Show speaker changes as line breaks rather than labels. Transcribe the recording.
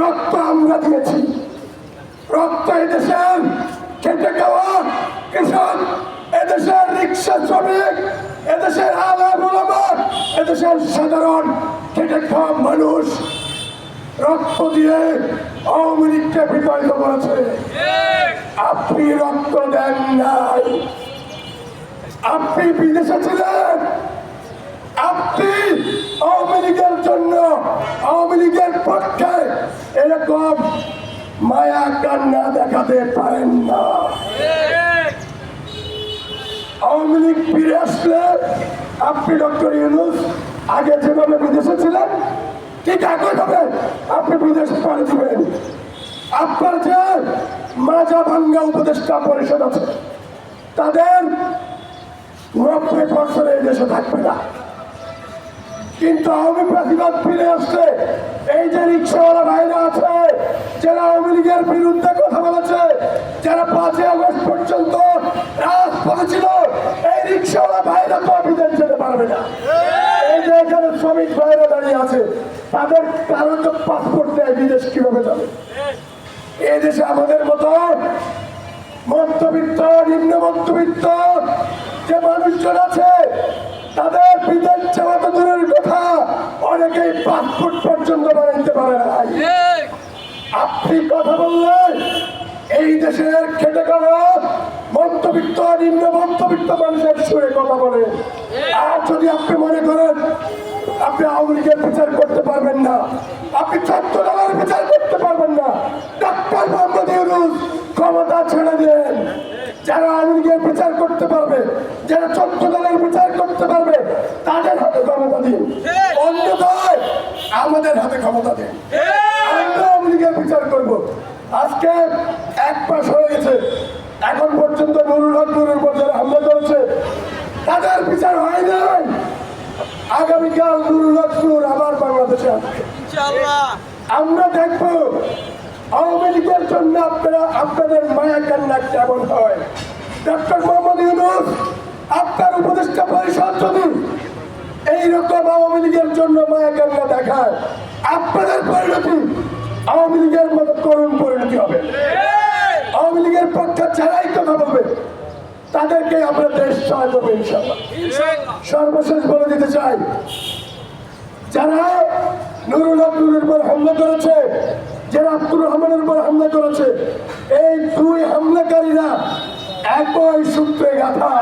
রক্ত আমরা দিয়েছি। রক্ত এদেশের খেটে খাওয়া কৃষক এদেশের রিক্সা শ্রমিক এদেশের আলা মোলামা এদেশের সাধারণ খেটে খাওয়া মানুষ। রক্ত দিয়ে আওয়ামী লীগকে বিতাড়িত করেছে। আপনি রক্ত দেন নাই। আপনি বিদেশে ছিলেন। আপনি আওয়ামী লীগের জন্য, আওয়ামী লীগের পক্ষে এরকম মায়া কান্না দেখাতে পারেন না। আওয়ামী লীগ ফিরে আসলে আপনি ডক্টর ইউনুস আগে যেভাবে বিদেশে ছিলেন, ঠিক একইভাবে আপনি বিদেশে পাড়ি দিবেন আপনার যে মাজা ভাঙ্গা উপদেষ্টা পরিষদ আছে, তাদের নব্বই বছর এই দেশে থাকবে না। কিন্তু আওয়ামী প্রাধিবাদ ফিরে আসছে। এই যে রিক্সাওয়ালা ভাইরা আছে, যারা আওয়ামী লীগের বিরুদ্ধে কথা বলেছে, যারা পাঁচই আগস্ট পর্যন্ত রাজপথে ছিল, এই রিক্সাওয়ালা ভাইরা তো বিদেশ যেতে পারবে না। এই যে এখানে শ্রমিক ভাইরা দাঁড়িয়ে আছে, তাদের কারণ তো পাসপোর্ট নেই বিদেশ কীভাবে যাবে? এই দেশে আমাদের মতো মধ্যবিত্ত, নিম্ন মধ্যবিত্ত যে মানুষজন আছে, তাদের বিদেশ যাওয়া তো দূরের অনেকেই পাসপোর্ট পর্যন্ত বানাইতে পারে না। আপনি কথা বললেন এই দেশের খেটে খাওয়া মধ্যবিত্ত নিম্ন মধ্যবিত্ত মানুষের সুরে কথা বলেন আর যদি আপনি মনে করেন আপনি আওয়ামী লীগের বিচার করতে পারবেন না আপনি ছাত্র দলের বিচার করতে পারবেন না ডাক্তার মোহাম্মদ ইউনুস ক্ষমতা ছেড়ে দেন যারা আওয়ামী লীগের বিচার করতে পারবে যারা ছাত্র দলের বিচার করতে পারবে তাদের হাতে ক্ষমতা দিন আমাদের হাতে ক্ষমতা দিন। আমরা আওয়ামী বিচার করব। আজকে এক পাশ হয়ে গেছে। এখন পর্যন্ত নুরুল হক যারা হামলা করেছে তাদের বিচার হয় নাই। আগামীকাল নুরুল হক নুর আবার বাংলাদেশে আসবে। আমরা দেখব আওয়ামী লীগের জন্য আপনারা আপনাদের মায়া কান্না কেমন হয়? ডক্টর মোহাম্মদ ইউনুস আপনার উপদেষ্টা পরিষদ যদি আওয়ামী লীগের জন্য মায়া কান্না দেখায়। আপনাদের পরিণতি আওয়ামী লীগের মতো করুণ পরিণতি হবে। আওয়ামী লীগের পক্ষে যারাই কথা বলবে তাদেরকে আমরা দেশ সহায় করব সর্বশেষ বলে দিতে চাই, যারা নুরুল নুরের উপর হামলা করেছে, যারা আব্দুর রহমানের উপর হামলা করেছে, এই দুই হামলাকারীরা একই সূত্রে গাথা।